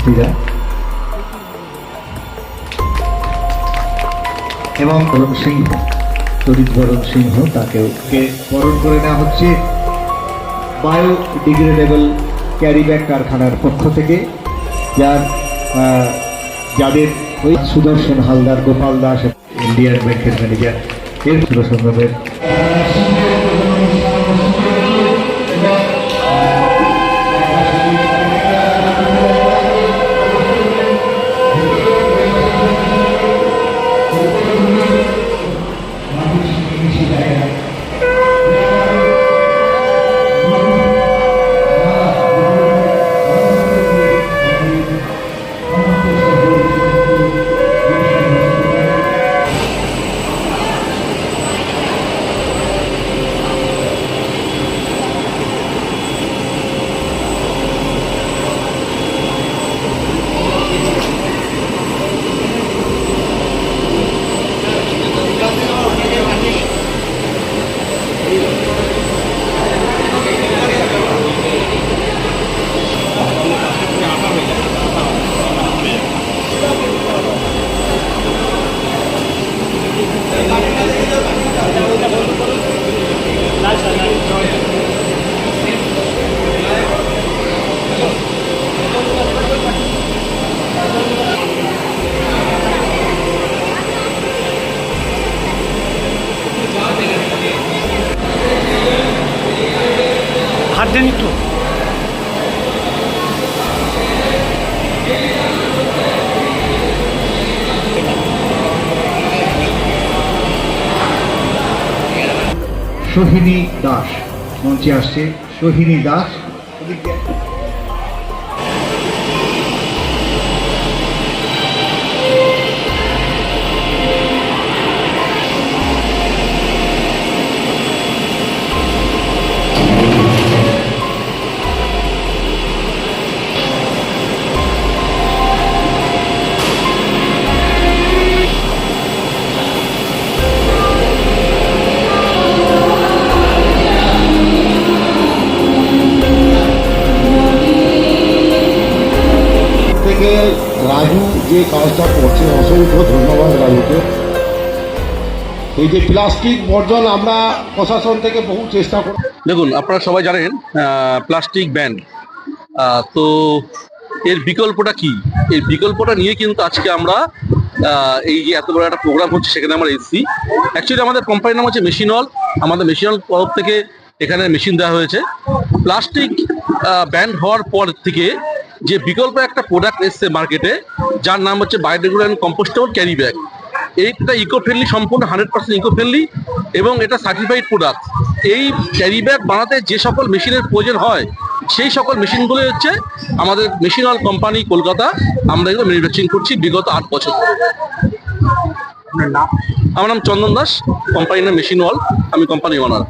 শিক্ষার্থীরা এবং বরণ সিংহ তরিত বরণ সিংহ তাকেও বরণ করে নেওয়া হচ্ছে। বায়োডিগ্রেডেবল ক্যারি ব্যাগ কারখানার পক্ষ থেকে, যার যাদের ওই সুদর্শন হালদার গোপাল দাস, ইন্ডিয়ান ব্যাংকের ম্যানেজার। এর সুরসংগ্রামের হাত নিত সোহিনী দাস মঞ্চে আসছে সোহিনী দাস। রাজু যে কাজটা করছে, অসংখ্য ধন্যবাদ রাজুকে। এই যে প্লাস্টিক বর্জন আমরা প্রশাসন থেকে বহু চেষ্টা করি। দেখুন, আপনারা সবাই জানেন প্লাস্টিক ব্যান। তো এর বিকল্পটা কি? এর বিকল্পটা নিয়ে কিন্তু আজকে আমরা এই যে এত বড় একটা প্রোগ্রাম হচ্ছে, সেখানে আমরা এসেছি। অ্যাকচুয়ালি আমাদের কোম্পানির নাম হচ্ছে মেশিনল আমাদের মেশিনল তরফ থেকে এখানে মেশিন দেওয়া হয়েছে। প্লাস্টিক ব্যান্ড হওয়ার পর থেকে যে বিকল্প একটা প্রোডাক্ট এসছে মার্কেটে যার নাম হচ্ছে biodegradable and compostable carry bag এইটা ইকো ফ্রেন্ডলি সম্পূর্ণ হান্ড্রেড পার্সেন্ট ইকো ফ্রেন্ডলি এবং এটা সার্টিফাইড প্রোডাক্ট এই ক্যারি ব্যাগ বানাতে যে সকল মেশিনের প্রয়োজন হয় সেই সকল মেশিনগুলোই হচ্ছে আমাদের মেশিন অল কোম্পানি কলকাতা। আমরা এগুলো ম্যানুফ্যাকচারিং করছি বিগত আট বছর ধরে। আমার নাম চন্দন দাস কোম্পানির নাম মেশিন ওয়াল আমি কোম্পানি ওনার